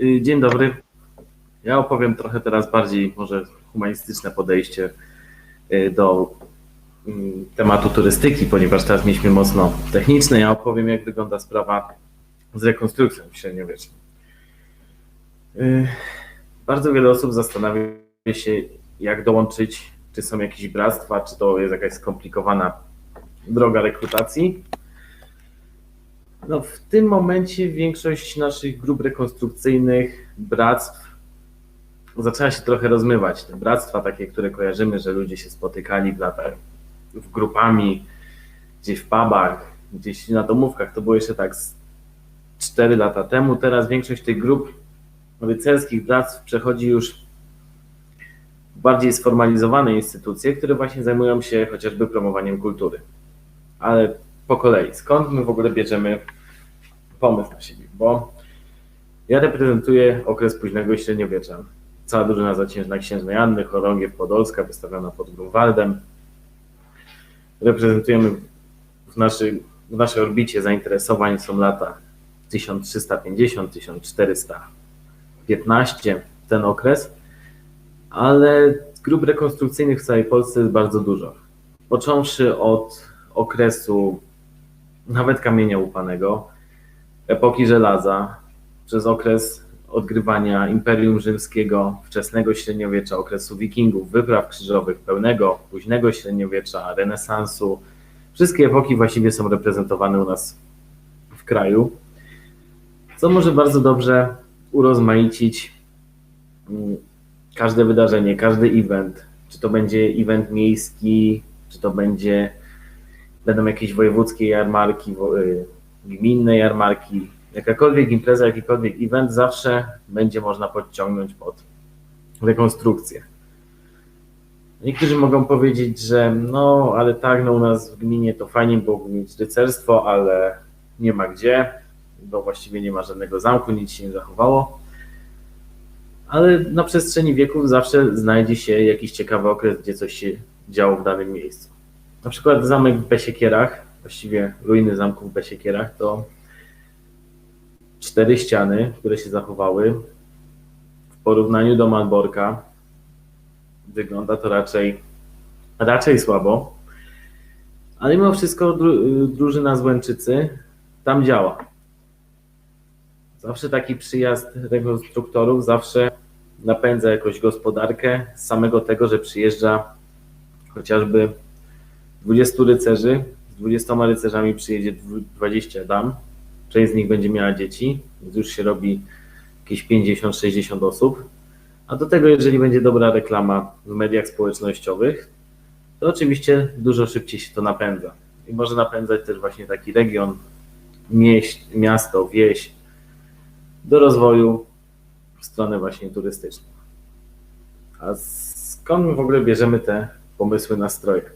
Y, Dzień dobry. Ja opowiem trochę teraz bardziej może humanistyczne podejście y, do mm, tematu turystyki, ponieważ teraz mieliśmy mocno techniczne. Ja opowiem, jak wygląda sprawa z rekonstrukcją średniowieczną. Y, Bardzo wiele osób zastanawia się, jak dołączyć, czy są jakieś bractwa, czy to jest jakaś skomplikowana droga rekrutacji. No, w tym momencie większość naszych grup rekonstrukcyjnych, bractw zaczęła się trochę rozmywać. Te bractwa takie, które kojarzymy, że ludzie się spotykali w latach w grupami, gdzieś w pubach, gdzieś na domówkach, to było jeszcze tak z 4 lata temu. Teraz większość tych grup rycerskich bractw przechodzi już w bardziej sformalizowane instytucje, które właśnie zajmują się chociażby promowaniem kultury. Ale po kolei, skąd my w ogóle bierzemy pomysł na siebie? Bo ja reprezentuję okres późnego średniowiecza. Cała drużyna zaciężna księżnej Anny, chorągiew Podolska, wystawiona pod Grunwaldem. Reprezentujemy w, naszej w naszej orbicie zainteresowań są lata 1350-1415, ten okres, ale grup rekonstrukcyjnych w całej Polsce jest bardzo dużo. Począwszy od okresu nawet kamienia łupanego, epoki żelaza, przez okres odgrywania Imperium Rzymskiego, wczesnego średniowiecza, okresu wikingów, wypraw krzyżowych, pełnego, późnego średniowiecza, renesansu. Wszystkie epoki właściwie są reprezentowane u nas w kraju, co może bardzo dobrze urozmaicić mm, każde wydarzenie, każdy event. Czy to będzie event miejski, czy to będzie będą jakieś wojewódzkie jarmarki, y, gminne jarmarki, jakakolwiek impreza, jakikolwiek event, zawsze będzie można podciągnąć pod rekonstrukcję. Niektórzy mogą powiedzieć, że no, ale tak, no u nas w gminie to fajnie byłoby mieć rycerstwo, ale nie ma gdzie, bo właściwie nie ma żadnego zamku, nic się nie zachowało. Ale na przestrzeni wieków zawsze znajdzie się jakiś ciekawy okres, gdzie coś się działo w danym miejscu. Na przykład zamek w Besiekierach, właściwie ruiny zamku w Besiekierach, to cztery ściany, które się zachowały. W porównaniu do Malborka wygląda to raczej, raczej słabo. Ale mimo wszystko dru, drużyna z Łęczycy tam działa. Zawsze taki przyjazd rekonstruktorów zawsze napędza jakąś gospodarkę z samego tego, że przyjeżdża chociażby 20 rycerzy, 20 rycerzami przyjedzie 20 dam, część z nich będzie miała dzieci, więc już się robi jakieś 50-60 osób. A do tego, jeżeli będzie dobra reklama w mediach społecznościowych, to oczywiście dużo szybciej się to napędza. I może napędzać też właśnie taki region, mieś, miasto, wieś do rozwoju w stronę właśnie turystyczną. A skąd w ogóle bierzemy te pomysły na stroje?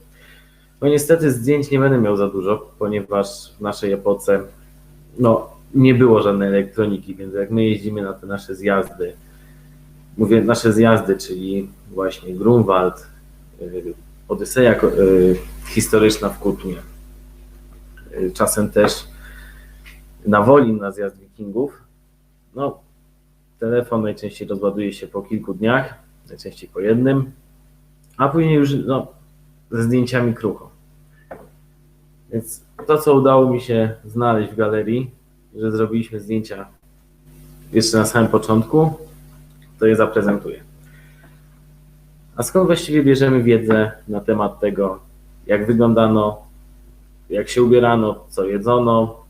No niestety zdjęć nie będę miał za dużo, ponieważ w naszej epoce no, nie było żadnej elektroniki, więc jak my jeździmy na te nasze zjazdy, mówię nasze zjazdy, czyli właśnie Grunwald, y, Odyseja y, historyczna w Kutnie, y, czasem też na Wolin na zjazd wikingów, no telefon najczęściej rozładuje się po kilku dniach, najczęściej po jednym, a później już no, ze zdjęciami krucho. Więc to, co udało mi się znaleźć w galerii, że zrobiliśmy zdjęcia jeszcze na samym początku, to je zaprezentuję. A skąd właściwie bierzemy wiedzę na temat tego, jak wyglądano, jak się ubierano, co jedzono,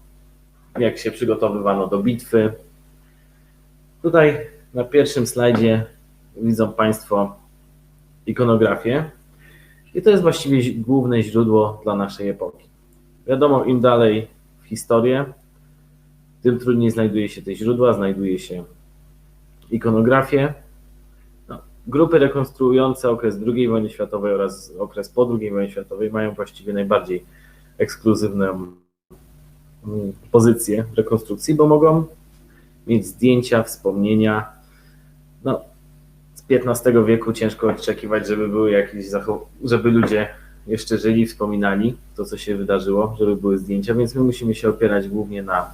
jak się przygotowywano do bitwy? Tutaj na pierwszym slajdzie widzą Państwo ikonografię. I to jest właściwie główne źródło dla naszej epoki. Wiadomo, im dalej w historię, tym trudniej znajduje się te źródła, znajduje się ikonografię. No, grupy rekonstruujące okres II wojny światowej oraz okres po II wojnie światowej mają właściwie najbardziej ekskluzywną pozycję rekonstrukcji, bo mogą mieć zdjęcia, wspomnienia. No, z XV wieku ciężko oczekiwać, żeby były jakieś żeby ludzie jeszcze żyli, wspominali to, co się wydarzyło, żeby były zdjęcia, więc my musimy się opierać głównie na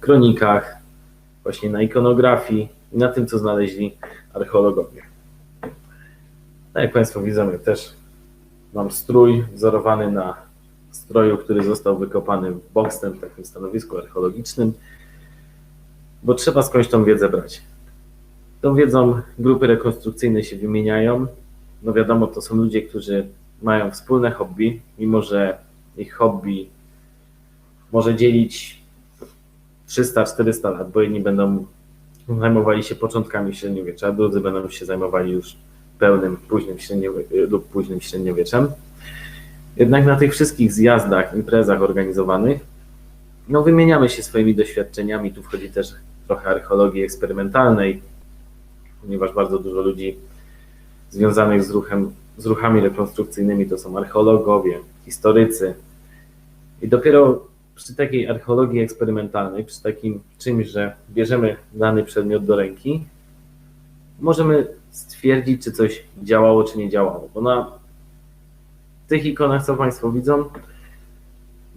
kronikach, właśnie na ikonografii i na tym, co znaleźli archeologowie. Tak jak Państwo widzą, ja też mam strój wzorowany na stroju, który został wykopany w Boxtem, w takim stanowisku archeologicznym, bo trzeba skądś tą wiedzę brać. Tą wiedzą grupy rekonstrukcyjne się wymieniają. No wiadomo, to są ludzie, którzy mają wspólne hobby, mimo że ich hobby może dzielić 300-400 lat, bo jedni będą zajmowali się początkami średniowiecza, drudzy będą się zajmowali już pełnym późnym średniowie- lub późnym średniowieczem. Jednak na tych wszystkich zjazdach, imprezach organizowanych, no wymieniamy się swoimi doświadczeniami. Tu wchodzi też trochę archeologii eksperymentalnej, ponieważ bardzo dużo ludzi związanych z ruchem, z ruchami rekonstrukcyjnymi to są archeologowie, historycy. I dopiero przy takiej archeologii eksperymentalnej, przy takim czymś, że bierzemy dany przedmiot do ręki, możemy stwierdzić, czy coś działało, czy nie działało. Bo na tych ikonach, co Państwo widzą,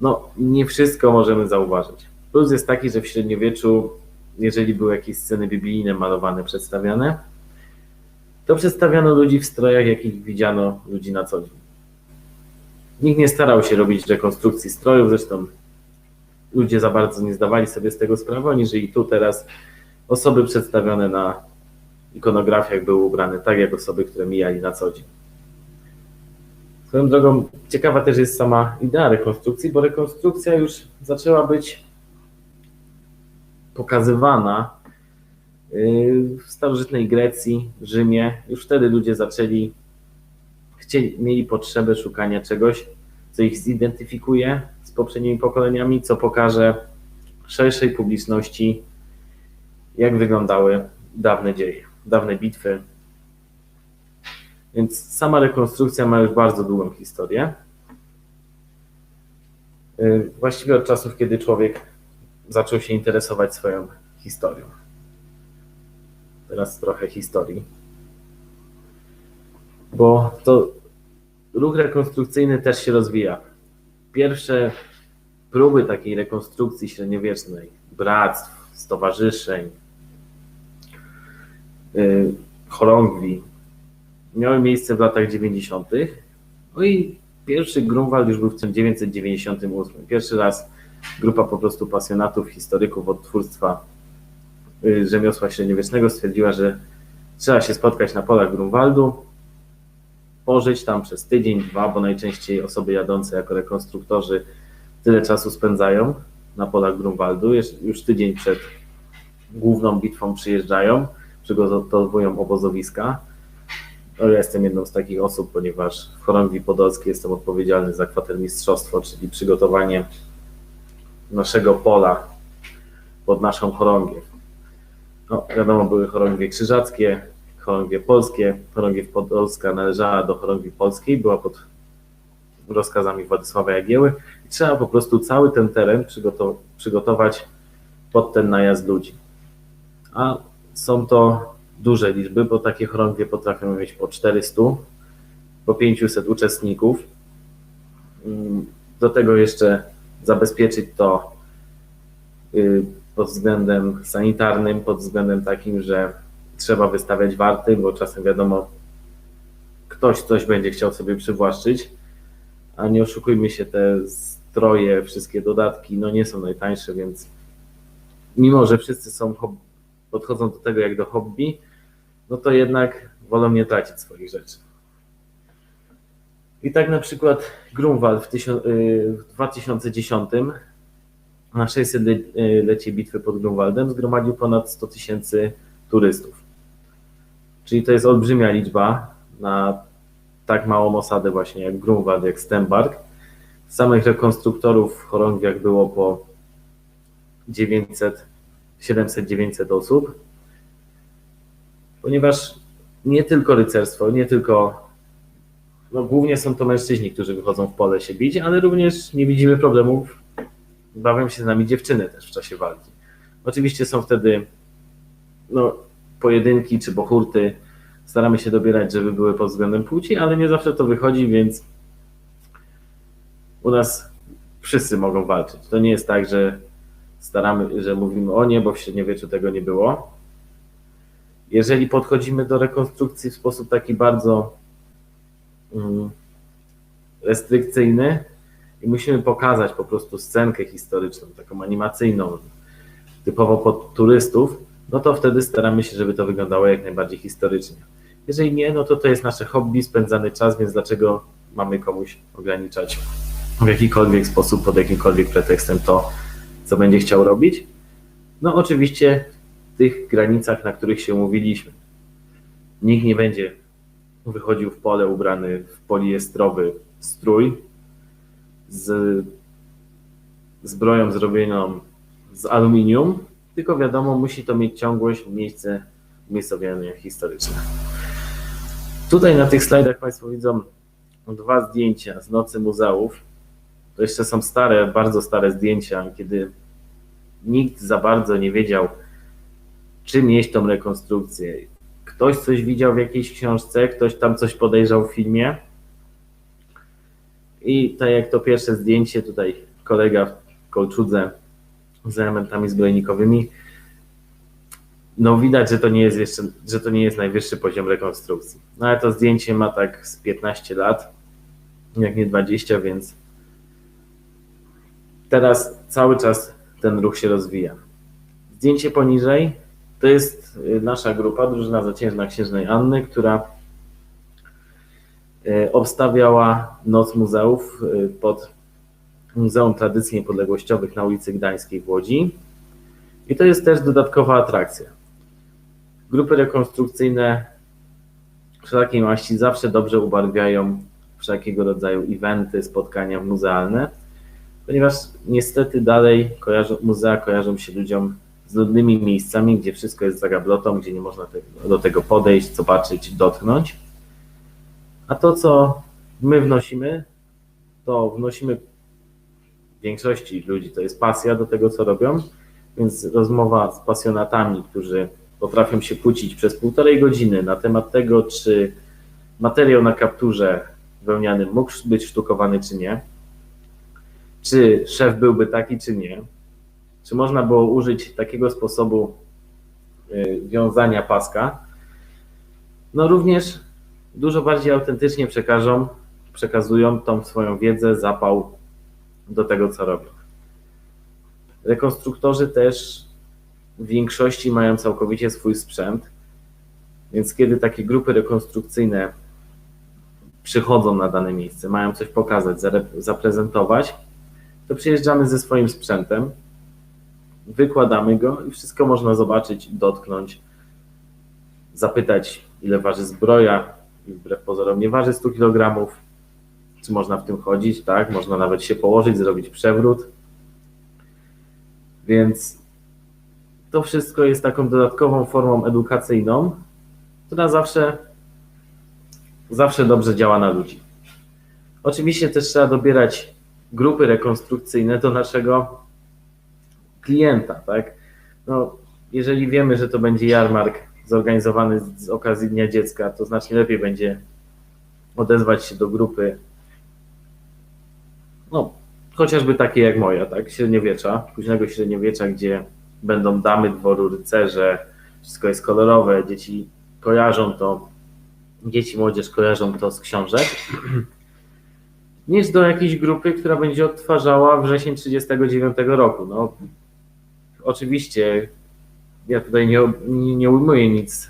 no nie wszystko możemy zauważyć. Plus jest taki, że w średniowieczu, jeżeli były jakieś sceny biblijne malowane, przedstawiane, to przedstawiano ludzi w strojach, jakich widziano ludzi na co dzień. Nikt nie starał się robić rekonstrukcji strojów, zresztą ludzie za bardzo nie zdawali sobie z tego sprawy, oni żyli tu teraz. Osoby przedstawione na ikonografiach były ubrane tak, jak osoby, które mijali na co dzień. Swoją drogą, ciekawa też jest sama idea rekonstrukcji, bo rekonstrukcja już zaczęła być pokazywana w starożytnej Grecji, Rzymie. Już wtedy ludzie zaczęli, chcieli, mieli potrzebę szukania czegoś, co ich zidentyfikuje z poprzednimi pokoleniami, co pokaże szerszej publiczności, jak wyglądały dawne dzieje, dawne bitwy. Więc sama rekonstrukcja ma już bardzo długą historię. Właściwie od czasów, kiedy człowiek zaczął się interesować swoją historią. Teraz trochę historii. Bo to ruch rekonstrukcyjny też się rozwija. Pierwsze próby takiej rekonstrukcji średniowiecznej, bractw, stowarzyszeń, yy, chorągwi, miały miejsce w latach 90. No i pierwszy Grunwald już był w 1998. Pierwszy raz grupa po prostu pasjonatów, historyków odtwórstwa rzemiosła średniowiecznego stwierdziła, że trzeba się spotkać na polach Grunwaldu, pożyć tam przez tydzień, dwa, bo najczęściej osoby jadące jako rekonstruktorzy tyle czasu spędzają na polach Grunwaldu. Już- Już tydzień przed główną bitwą przyjeżdżają, przygotowują obozowiska. No, ja jestem jedną z takich osób, ponieważ w Chorągwi Podolskiej jestem odpowiedzialny za kwatermistrzostwo, czyli przygotowanie naszego pola pod naszą chorągiew. No, wiadomo, były chorągwie krzyżackie, chorągwie polskie. Chorągiew Podolska należała do chorągwi polskiej, była pod rozkazami Władysława Jagieły i trzeba po prostu cały ten teren przygotow- przygotować pod ten najazd ludzi. A są to duże liczby, bo takie chorągwie potrafią mieć po 400, po 500 uczestników. Mm, Do tego jeszcze zabezpieczyć to y, pod względem sanitarnym, pod względem takim, że trzeba wystawiać warty, bo czasem wiadomo, ktoś coś będzie chciał sobie przywłaszczyć, a nie oszukujmy się, te stroje, wszystkie dodatki, no nie są najtańsze, więc mimo, że wszyscy są podchodzą do tego jak do hobby, no to jednak wolą nie tracić swoich rzeczy. I tak na przykład Grunwald w, y, w 2010 na 600-lecie bitwy pod Grunwaldem zgromadził ponad 100 tysięcy turystów. Czyli to jest olbrzymia liczba na tak małą osadę właśnie jak Grunwald, jak Stenbark. Samych rekonstruktorów w chorągwiach było po 900, 700-900 osób, ponieważ nie tylko rycerstwo, nie tylko, no głównie są to mężczyźni, którzy wychodzą w pole się bić, ale również nie widzimy problemów, bawią się z nami dziewczyny też w czasie walki. Oczywiście są wtedy no, pojedynki czy bohurty, staramy się dobierać, żeby były pod względem płci, ale nie zawsze to wychodzi, więc u nas wszyscy mogą walczyć. To nie jest tak, że staramy, że mówimy o nie, bo w średniowieczu tego nie było. Jeżeli podchodzimy do rekonstrukcji w sposób taki bardzo mm, restrykcyjny i musimy pokazać po prostu scenkę historyczną, taką animacyjną, typowo pod turystów, no to wtedy staramy się, żeby to wyglądało jak najbardziej historycznie. Jeżeli nie, no to to jest nasze hobby, spędzany czas, więc dlaczego mamy komuś ograniczać w jakikolwiek sposób, pod jakimkolwiek pretekstem to, co będzie chciał robić? No oczywiście w tych granicach, na których się umówiliśmy. Nikt nie będzie wychodził w pole ubrany w poliestrowy strój z zbroją zrobioną z aluminium, tylko wiadomo, musi to mieć ciągłość, miejsce, umiejscowienie historyczne. Tutaj na tych slajdach Państwo widzą dwa zdjęcia z nocy muzeów. To jeszcze są stare, bardzo stare zdjęcia, kiedy nikt za bardzo nie wiedział, czym jeść tą rekonstrukcję. Ktoś coś widział w jakiejś książce, ktoś tam coś podejrzał w filmie. I tak jak to pierwsze zdjęcie, tutaj kolega w kolczudze z elementami zbrojnikowymi, no widać, że to nie jest jeszcze, że to nie jest najwyższy poziom rekonstrukcji. No ale to zdjęcie ma tak z 15 lat, jak nie 20, więc teraz cały czas ten ruch się rozwija. Zdjęcie poniżej to jest y, nasza grupa, drużyna zaciężna księżnej Anny, która obstawiała Noc Muzeów y, pod Muzeum Tradycji Niepodległościowych na ulicy Gdańskiej w Łodzi. I to jest też dodatkowa atrakcja. Grupy rekonstrukcyjne wszelakiej maści zawsze dobrze ubarwiają wszelkiego rodzaju eventy, spotkania muzealne, ponieważ niestety dalej kojarzą, muzea kojarzą się ludziom z ludnymi miejscami, gdzie wszystko jest za gablotą, gdzie nie można do tego podejść, zobaczyć, dotknąć. A to, co my wnosimy, to wnosimy większości ludzi, to jest pasja do tego, co robią, więc rozmowa z pasjonatami, którzy potrafią się kłócić przez półtorej godziny na temat tego, czy materiał na kapturze wełnianym mógł być sztukowany, czy nie, czy szef byłby taki, czy nie, czy można było użyć takiego sposobu y, wiązania paska, no również dużo bardziej autentycznie przekażą, przekazują tą swoją wiedzę, zapał do tego, co robią. Rekonstruktorzy też w większości mają całkowicie swój sprzęt, więc kiedy takie grupy rekonstrukcyjne przychodzą na dane miejsce, mają coś pokazać, zaprezentować, to przyjeżdżamy ze swoim sprzętem, wykładamy go i wszystko można zobaczyć, dotknąć, zapytać, ile waży zbroja, wbrew pozorom nie waży 100 kg, czy można w tym chodzić, tak? Można nawet się położyć, zrobić przewrót. Więc to wszystko jest taką dodatkową formą edukacyjną, która zawsze, zawsze dobrze działa na ludzi. Oczywiście też trzeba dobierać grupy rekonstrukcyjne do naszego klienta, tak? No, jeżeli wiemy, że to będzie jarmark zorganizowany z okazji Dnia Dziecka, to znacznie lepiej będzie odezwać się do grupy, no, chociażby takie jak moja, tak? Średniowiecza, późnego średniowiecza, gdzie będą damy dworu, rycerze, wszystko jest kolorowe, dzieci kojarzą to, dzieci, młodzież kojarzą to z książek, niż do jakiejś grupy, która będzie odtwarzała wrzesień 39 roku. No, oczywiście ja tutaj nie, nie, ujmuję nic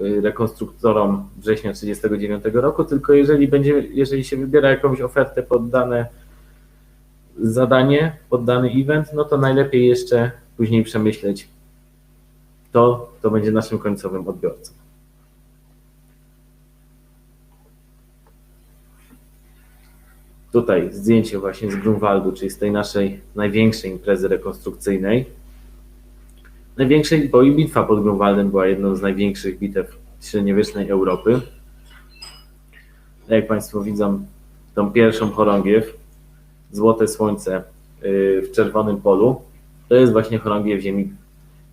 y, rekonstruktorom września 39 roku, tylko jeżeli będzie, jeżeli się wybiera jakąś ofertę pod dane zadanie, pod dany event, no to najlepiej jeszcze później przemyśleć to, kto będzie naszym końcowym odbiorcą. Tutaj zdjęcie właśnie z Grunwaldu, czyli z tej naszej największej imprezy rekonstrukcyjnej. Największej, bo i bitwa pod Grunwaldem była jedną z największych bitew średniowiecznej Europy. Jak Państwo widzą, tą pierwszą chorągiew, Złote Słońce y, w czerwonym polu, to jest właśnie chorągiew ziemi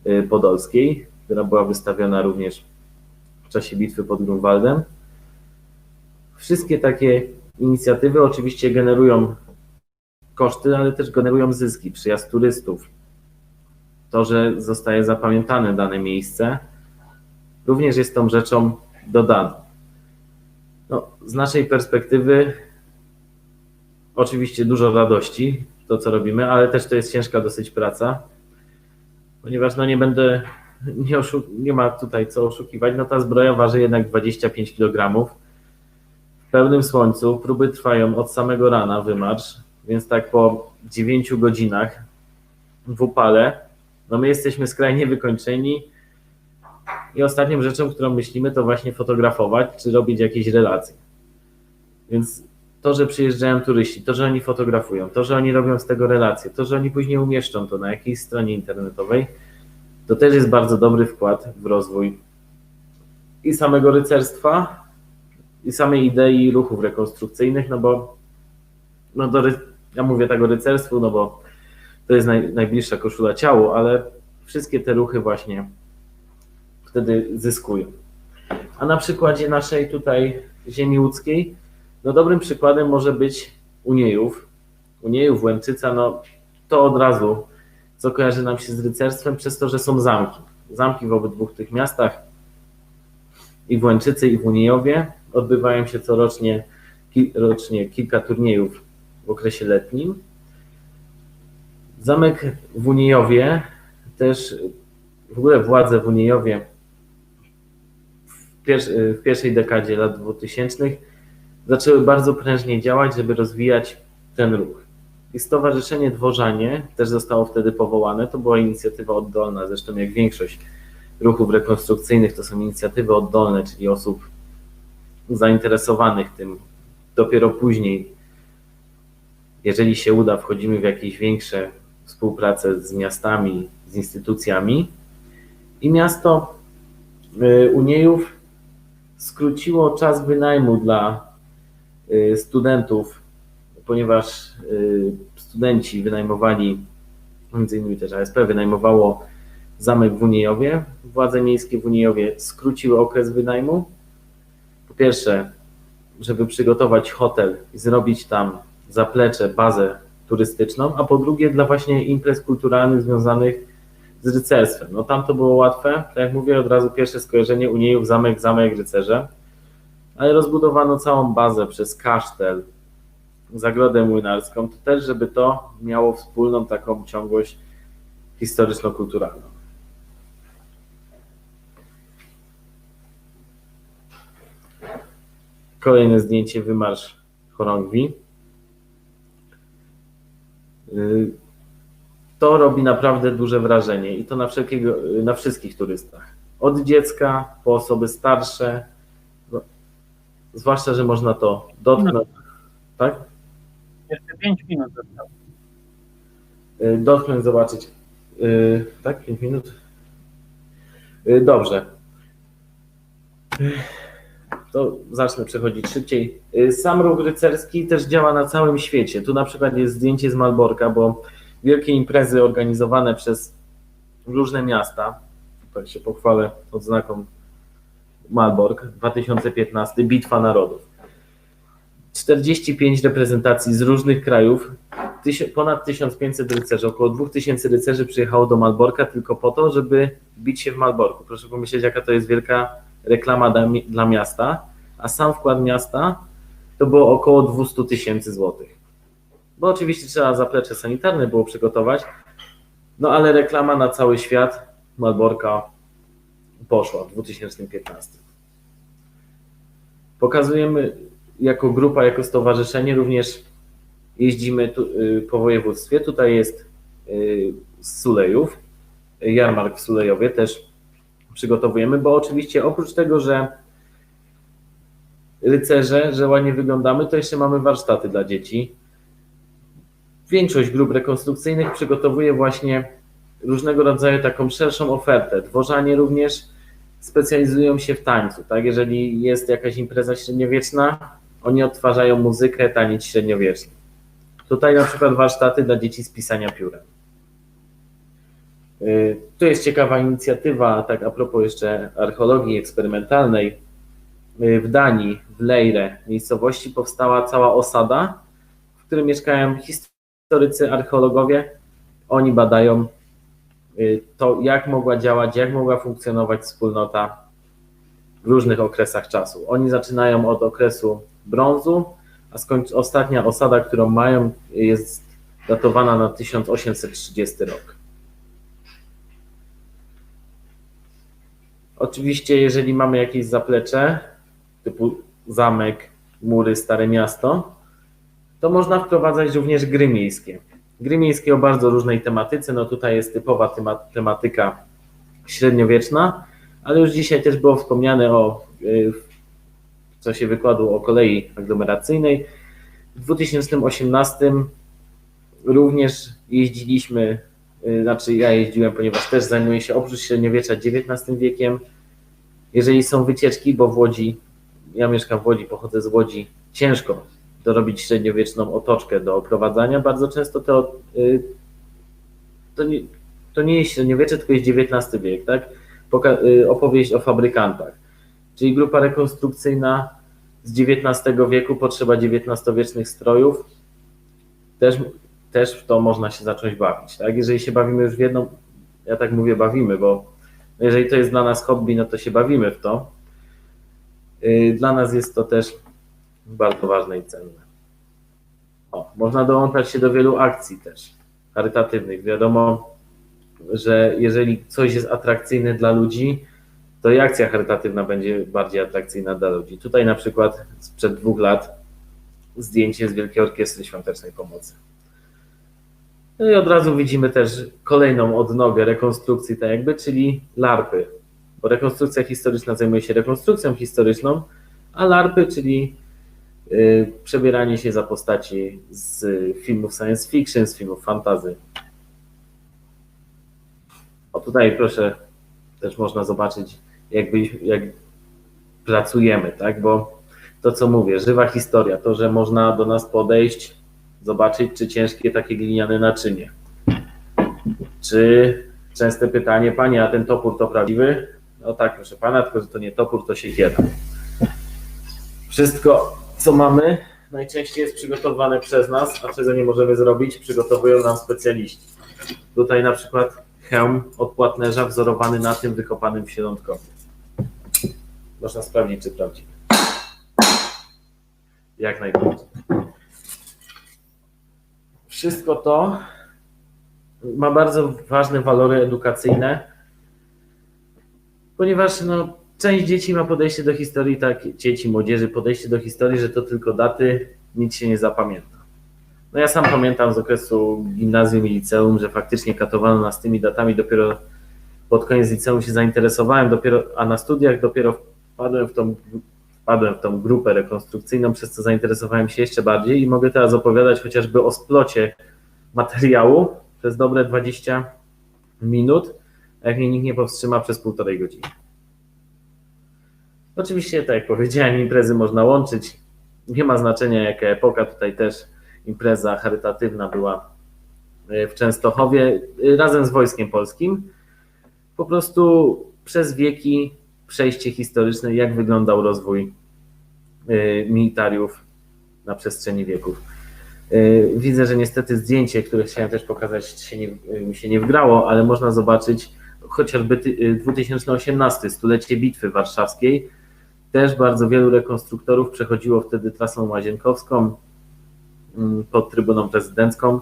y, podolskiej, która była wystawiona również w czasie bitwy pod Grunwaldem. Wszystkie takie inicjatywy oczywiście generują koszty, ale też generują zyski, przyjazd turystów, to, że zostaje zapamiętane dane miejsce, również jest tą rzeczą dodaną. No, z naszej perspektywy oczywiście dużo radości to, co robimy, ale też to jest ciężka dosyć praca, ponieważ no nie będę, nie, nie ma tutaj co oszukiwać, no ta zbroja waży jednak 25 kg. W pełnym słońcu próby trwają od samego rana, wymarsz, więc tak po 9 godzinach w upale, no my jesteśmy skrajnie wykończeni i ostatnią rzeczą, którą myślimy, to właśnie fotografować, czy robić jakieś relacje. Więc to, że przyjeżdżają turyści, to, że oni fotografują, to, że oni robią z tego relacje, to, że oni później umieszczą to na jakiejś stronie internetowej, to też jest bardzo dobry wkład w rozwój i samego rycerstwa, i samej idei ruchów rekonstrukcyjnych, no bo no do, ja mówię tak o rycerstwu, no bo to jest naj, najbliższa koszula ciału, ale wszystkie te ruchy właśnie wtedy zyskują. A na przykładzie naszej tutaj ziemi łódzkiej, no dobrym przykładem może być Uniejów. Uniejów, Łęczyca, no to od razu, co kojarzy nam się z rycerstwem, przez to, że są zamki. Zamki w obydwu tych miastach, i w Łęczycy, i w Uniejowie odbywają się corocznie rocznie kilka turniejów w okresie letnim. Zamek w Uniejowie też, w ogóle władze w Uniejowie w, w pierwszej dekadzie lat 2000 zaczęły bardzo prężnie działać, żeby rozwijać ten ruch. I Stowarzyszenie Dworzanie też zostało wtedy powołane. To była inicjatywa oddolna, zresztą jak większość ruchów rekonstrukcyjnych to są inicjatywy oddolne, czyli osób zainteresowanych tym. Dopiero później, jeżeli się uda, wchodzimy w jakieś większe współpracę z miastami, z instytucjami. I miasto y, Uniejów skróciło czas wynajmu dla y, studentów, ponieważ y, studenci wynajmowali, między innymi też ASP wynajmowało zamek w Uniejowie. Władze miejskie w Uniejowie skróciły okres wynajmu. Po pierwsze, żeby przygotować hotel i zrobić tam zaplecze, bazę turystyczną, a po drugie dla właśnie imprez kulturalnych związanych z rycerstwem. No tam to było łatwe, tak jak mówię, od razu pierwsze skojarzenie Uniejów, zamek, zamek, rycerze, ale rozbudowano całą bazę przez kasztel, zagrodę młynarską, to też, żeby to miało wspólną taką ciągłość historyczno-kulturalną. Kolejne zdjęcie, wymarsz chorągwi. Y, To robi naprawdę duże wrażenie i to na, wszelkiego, na wszystkich turystach. Od dziecka po osoby starsze. No, zwłaszcza, że można to dotknąć. Tak? Jeszcze 5 minut zostało. Y, dotknąć, zobaczyć. Y, Tak, 5 minut? Dobrze. To zacznę przechodzić szybciej. Y, Sam ruch rycerski też działa na całym świecie. Tu na przykład jest zdjęcie z Malborka, bo wielkie imprezy organizowane przez różne miasta, tutaj się pochwalę odznaką Malbork 2015, Bitwa Narodów. 45 reprezentacji z różnych krajów, ponad 1500 rycerzy, około 2000 rycerzy przyjechało do Malborka tylko po to, żeby bić się w Malborku. Proszę pomyśleć, jaka to jest wielka reklama dla, mi- dla miasta, a sam wkład miasta to było około 200 tysięcy złotych. Bo oczywiście trzeba zaplecze sanitarne było przygotować, no ale reklama na cały świat Malborka poszła w 2015. Pokazujemy jako grupa, jako stowarzyszenie również jeździmy tu, y, po województwie. Tutaj jest y, z Sulejów, jarmark w Sulejowie też przygotowujemy, bo oczywiście oprócz tego, że rycerze, że ładnie wyglądamy, to jeszcze mamy warsztaty dla dzieci. Większość grup rekonstrukcyjnych przygotowuje właśnie różnego rodzaju taką szerszą ofertę. Dworzanie również specjalizują się w tańcu. Tak? Jeżeli jest jakaś impreza średniowieczna, oni odtwarzają muzykę, taniec średniowieczny. Tutaj na przykład warsztaty dla dzieci z pisania piórem. Y, Tu jest ciekawa inicjatywa, tak a propos jeszcze archeologii eksperymentalnej. Y, W Danii, w Lejre, miejscowości powstała cała osada, w której mieszkają historycy, archeologowie. Oni badają y, to, jak mogła działać, jak mogła funkcjonować wspólnota w różnych okresach czasu. Oni zaczynają od okresu brązu, a skończ- ostatnia osada, którą mają, jest datowana na 1830 rok. Oczywiście, jeżeli mamy jakieś zaplecze, typu zamek, mury, stare miasto, to można wprowadzać również gry miejskie. Gry miejskie o bardzo różnej tematyce. No tutaj jest typowa tema- tematyka średniowieczna, ale już dzisiaj też było wspomniane o y, w czasie wykładu o kolei aglomeracyjnej. W 2018 również jeździliśmy, y, znaczy ja jeździłem, ponieważ też zajmuję się oprócz średniowiecza XIX wiekiem. Jeżeli są wycieczki, bo w Łodzi, ja mieszkam w Łodzi, pochodzę z Łodzi, ciężko dorobić średniowieczną otoczkę do oprowadzania. Bardzo często to, y, to, nie, to nie jest średniowiecze, tylko jest XIX wiek, tak? Y, opowieść o fabrykantach, czyli grupa rekonstrukcyjna z XIX wieku, potrzeba XIX-wiecznych strojów. Też, też w to można się zacząć bawić, tak? Jeżeli się bawimy już w jedną, ja tak mówię bawimy, bo jeżeli to jest dla nas hobby, no to się bawimy w to. Y, Dla nas jest to też bardzo ważne i cenne. O, można dołączać się do wielu akcji też charytatywnych. Wiadomo, że jeżeli coś jest atrakcyjne dla ludzi, to i akcja charytatywna będzie bardziej atrakcyjna dla ludzi. Tutaj na przykład sprzed dwóch lat zdjęcie z Wielkiej Orkiestry Świątecznej Pomocy. No i od razu widzimy też kolejną odnogę rekonstrukcji, tak jakby, czyli larpy. Bo rekonstrukcja historyczna zajmuje się rekonstrukcją historyczną, a larpy, czyli y, przebieranie się za postaci z filmów science fiction, z filmów fantazy. O tutaj proszę, też można zobaczyć, jakby, jak pracujemy, tak? Bo to, co mówię, żywa historia, to, że można do nas podejść, zobaczyć, czy ciężkie takie gliniane naczynie. Czy częste pytanie, panie, a ten topór to prawdziwy? No tak, proszę pana, tylko że to nie topór, to siekiera. Wszystko, co mamy, najczęściej jest przygotowane przez nas, a czego nie możemy zrobić, przygotowują nam specjaliści. Tutaj na przykład hełm od płatnerza wzorowany na tym wykopanym w Środkowie. Można sprawdzić, czy prawdziwy. Jak najbardziej. Wszystko to ma bardzo ważne walory edukacyjne, ponieważ no, część dzieci ma podejście do historii, tak, dzieci, młodzieży, podejście do historii, że to tylko daty, nic się nie zapamięta. No ja sam pamiętam z okresu gimnazjum i liceum, że faktycznie katowano nas tymi datami, dopiero pod koniec liceum się zainteresowałem, dopiero, a na studiach dopiero wpadłem w tą, wpadłem w tą grupę rekonstrukcyjną, przez co zainteresowałem się jeszcze bardziej i mogę teraz opowiadać chociażby o splocie materiału przez dobre 20 minut, jak mnie nikt nie powstrzyma przez półtorej godziny. Oczywiście, tak jak powiedziałem, imprezy można łączyć. Nie ma znaczenia, jaka epoka. Tutaj też impreza charytatywna była e, w Częstochowie e, razem z Wojskiem Polskim. Po prostu przez wieki przejście historyczne, jak wyglądał rozwój e, militariów na przestrzeni wieków. E, Widzę, że niestety zdjęcie, które chciałem też pokazać, się nie, mi się nie wgrało, ale można zobaczyć chociażby ty- 2018, stulecie Bitwy Warszawskiej. Też bardzo wielu rekonstruktorów przechodziło wtedy trasą łazienkowską mm, pod Trybuną Prezydencką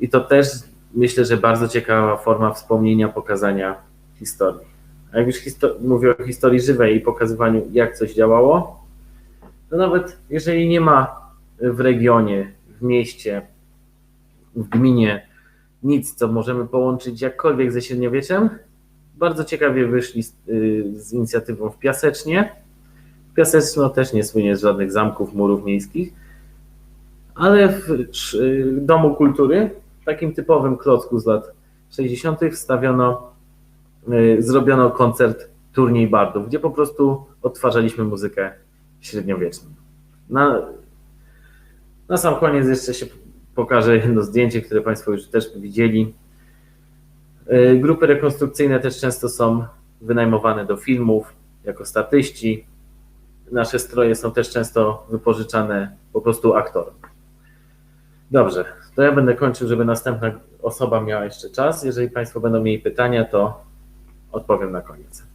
i to też myślę, że bardzo ciekawa forma wspomnienia, pokazania historii. A jak już mówię o historii żywej i pokazywaniu, jak coś działało, to nawet jeżeli nie ma w regionie, w mieście, w gminie nic, co możemy połączyć jakkolwiek ze średniowieczem, bardzo ciekawie wyszli z, y, z inicjatywą w Piasecznie. Piaseczno też nie słynie z żadnych zamków, murów miejskich, ale w y, Domu Kultury, takim typowym klocku z lat 60., wstawiono, zrobiono koncert Turniej Bardów, gdzie po prostu odtwarzaliśmy muzykę średniowieczną. Na, na sam koniec jeszcze się pokażę jedno zdjęcie, które Państwo już też widzieli. Y, Grupy rekonstrukcyjne też często są wynajmowane do filmów jako statyści. Nasze stroje są też często wypożyczane po prostu aktorom. Dobrze, to ja będę kończył, żeby następna osoba miała jeszcze czas. Jeżeli Państwo będą mieli pytania, to odpowiem na koniec.